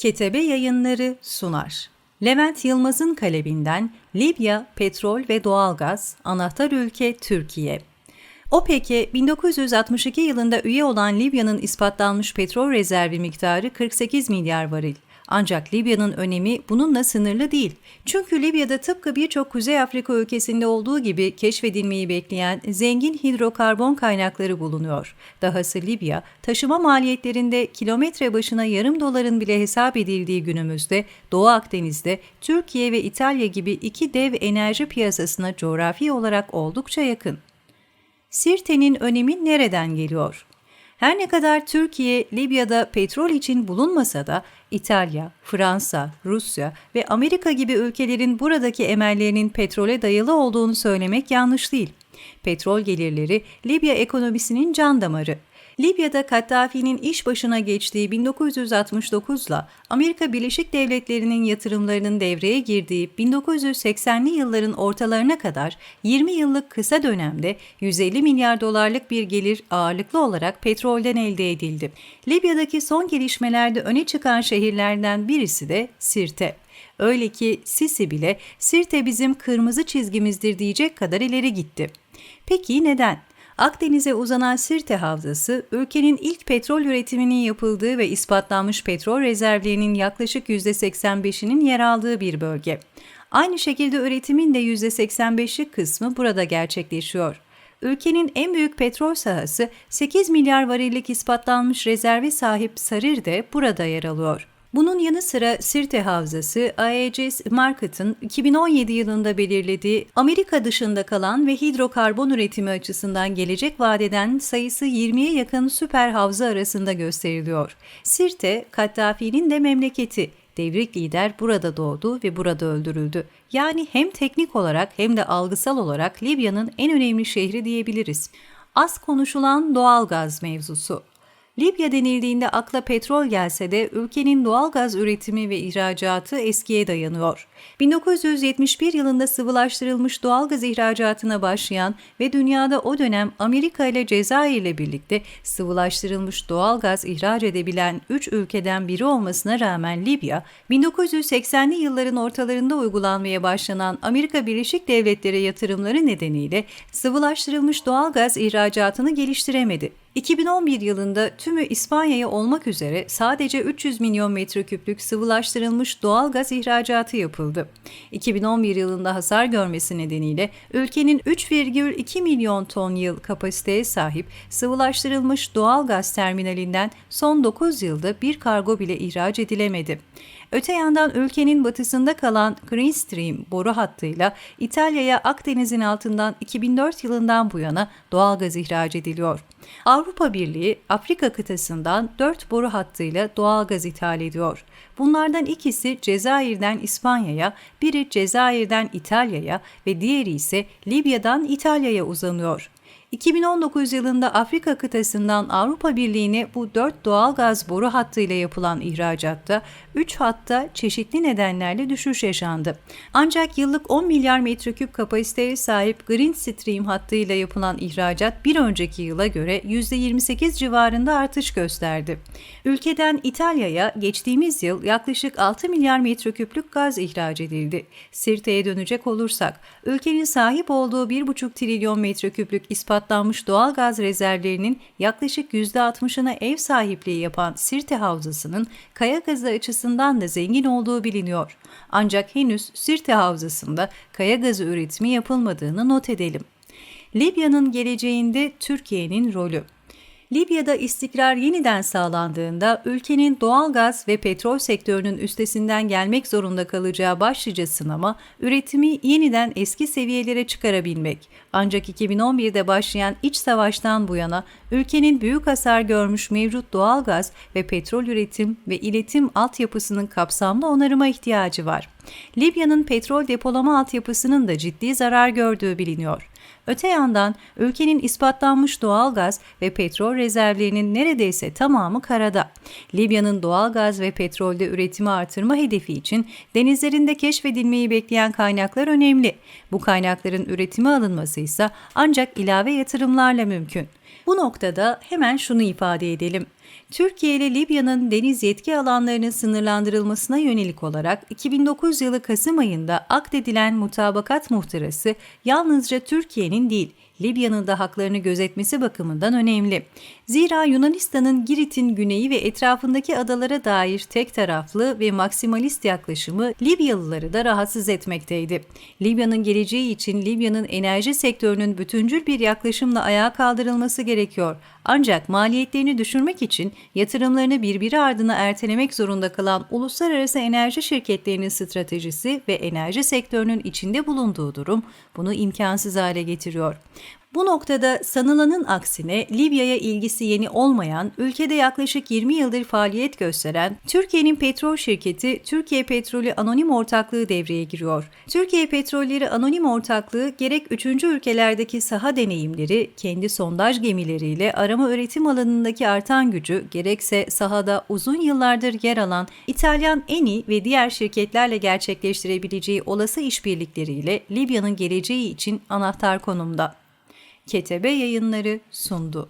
Ketebe Yayınları sunar. Levent Yılmaz'ın kaleminden Libya, petrol ve doğalgaz, anahtar ülke Türkiye. OPEC'e 1962 yılında üye olan Libya'nın ispatlanmış petrol rezervi miktarı 48 milyar varil. Ancak Libya'nın önemi bununla sınırlı değil. Çünkü Libya'da tıpkı birçok Kuzey Afrika ülkesinde olduğu gibi keşfedilmeyi bekleyen zengin hidrokarbon kaynakları bulunuyor. Dahası Libya, taşıma maliyetlerinde kilometre başına yarım doların bile hesap edildiği günümüzde Doğu Akdeniz'de Türkiye ve İtalya gibi iki dev enerji piyasasına coğrafi olarak oldukça yakın. Sirte'nin önemi nereden geliyor? Her ne kadar Türkiye, Libya'da petrol için bulunmasa da İtalya, Fransa, Rusya ve Amerika gibi ülkelerin buradaki emellerinin petrole dayalı olduğunu söylemek yanlış değil. Petrol gelirleri Libya ekonomisinin can damarı. Libya'da Kaddafi'nin iş başına geçtiği 1969 ile Amerika Birleşik Devletleri'nin yatırımlarının devreye girdiği 1980'li yılların ortalarına kadar 20 yıllık kısa dönemde 150 milyar dolarlık bir gelir ağırlıklı olarak petrolden elde edildi. Libya'daki son gelişmelerde öne çıkan şehirlerden birisi de Sirte. Öyle ki Sisi bile Sirte bizim kırmızı çizgimizdir diyecek kadar ileri gitti. Peki neden? Akdeniz'e uzanan Sirte Havzası, ülkenin ilk petrol üretiminin yapıldığı ve ispatlanmış petrol rezervlerinin yaklaşık %85'inin yer aldığı bir bölge. Aynı şekilde üretimin de %85'lik kısmı burada gerçekleşiyor. Ülkenin en büyük petrol sahası 8 milyar varillik ispatlanmış rezerve sahip Sarir de burada yer alıyor. Bunun yanı sıra Sirte Havzası, AEGS Market'ın 2017 yılında belirlediği Amerika dışında kalan ve hidrokarbon üretimi açısından gelecek vadeden sayısı 20'ye yakın süper havza arasında gösteriliyor. Sirte, Kaddafi'nin de memleketi. Devrik lider burada doğdu ve burada öldürüldü. Yani hem teknik olarak hem de algısal olarak Libya'nın en önemli şehri diyebiliriz. Az konuşulan doğal gaz mevzusu. Libya denildiğinde akla petrol gelse de ülkenin doğal gaz üretimi ve ihracatı eskiye dayanıyor. 1971 yılında sıvılaştırılmış doğal gaz ihracatına başlayan ve dünyada o dönem Amerika ile Cezayir ile birlikte sıvılaştırılmış doğal gaz ihraç edebilen 3 ülkeden biri olmasına rağmen Libya, 1980'li yılların ortalarında uygulanmaya başlanan Amerika Birleşik Devletleri yatırımları nedeniyle sıvılaştırılmış doğal gaz ihracatını geliştiremedi. 2011 yılında tümü İspanya'ya olmak üzere sadece 300 milyon metreküplük sıvılaştırılmış doğal gaz ihracatı yapıldı. 2011 yılında hasar görmesi nedeniyle ülkenin 3,2 milyon ton yıl kapasiteye sahip sıvılaştırılmış doğal gaz terminalinden son 9 yılda bir kargo bile ihraç edilemedi. Öte yandan ülkenin batısında kalan Green Stream boru hattıyla İtalya'ya Akdeniz'in altından 2004 yılından bu yana doğal gaz ihraç ediliyor. Avrupa Birliği Afrika kıtasından 4 boru hattıyla doğal gaz ithal ediyor. Bunlardan ikisi Cezayir'den İspanya'ya, biri Cezayir'den İtalya'ya ve diğeri ise Libya'dan İtalya'ya uzanıyor. 2019 yılında Afrika kıtasından Avrupa Birliği'ne bu 4 doğal gaz boru hattıyla yapılan ihracatta 3 hatta çeşitli nedenlerle düşüş yaşandı. Ancak yıllık 10 milyar metreküp kapasiteye sahip Green Stream hattıyla yapılan ihracat bir önceki yıla göre %28 civarında artış gösterdi. Ülkeden İtalya'ya geçtiğimiz yıl yaklaşık 6 milyar metreküplük gaz ihraç edildi. Sirte'ye dönecek olursak, ülkenin sahip olduğu 1,5 trilyon metreküplük ispatlanmış doğal gaz rezervlerinin yaklaşık %60'ına ev sahipliği yapan Sirte Havzası'nın kaya gazı açısından da zengin olduğu biliniyor. Ancak henüz Sirte Havzası'nda kaya gazı üretimi yapılmadığını not edelim. Libya'nın geleceğinde Türkiye'nin rolü Libya'da istikrar yeniden sağlandığında ülkenin doğal gaz ve petrol sektörünün üstesinden gelmek zorunda kalacağı başlıca sınama, üretimi yeniden eski seviyelere çıkarabilmek. Ancak 2011'de başlayan iç savaştan bu yana ülkenin büyük hasar görmüş mevcut doğal gaz ve petrol üretim ve iletim altyapısının kapsamlı onarıma ihtiyacı var. Libya'nın petrol depolama altyapısının da ciddi zarar gördüğü biliniyor. Öte yandan ülkenin ispatlanmış doğal gaz ve petrol rezervlerinin neredeyse tamamı karada. Libya'nın doğal gaz ve petrolde üretimi artırma hedefi için denizlerinde keşfedilmeyi bekleyen kaynaklar önemli. Bu kaynakların üretime alınması ise ancak ilave yatırımlarla mümkün. Bu noktada hemen şunu ifade edelim. Türkiye ile Libya'nın deniz yetki alanlarının sınırlandırılmasına yönelik olarak 2009 yılı Kasım ayında akdedilen mutabakat muhtırası yalnızca Türkiye'nin değil, Libya'nın da haklarını gözetmesi bakımından önemli. Zira Yunanistan'ın Girit'in güneyi ve etrafındaki adalara dair tek taraflı ve maksimalist yaklaşımı Libyalıları da rahatsız etmekteydi. Libya'nın geleceği için Libya'nın enerji sektörünün bütüncül bir yaklaşımla ayağa kaldırılması gerekiyor. Ancak maliyetlerini düşürmek için yatırımlarını birbiri ardına ertelemek zorunda kalan uluslararası enerji şirketlerinin stratejisi ve enerji sektörünün içinde bulunduğu durum bunu imkansız hale getiriyor. Bu noktada sanılanın aksine Libya'ya ilgisi yeni olmayan, ülkede yaklaşık 20 yıldır faaliyet gösteren Türkiye'nin petrol şirketi Türkiye Petrolü Anonim Ortaklığı devreye giriyor. Türkiye Petrolleri Anonim Ortaklığı gerek 3. ülkelerdeki saha deneyimleri, kendi sondaj gemileriyle arama öğretim alanındaki artan gücü, gerekse sahada uzun yıllardır yer alan İtalyan Eni ve diğer şirketlerle gerçekleştirebileceği olası işbirlikleriyle Libya'nın geleceği için anahtar konumda. Ketebe Yayınları sundu.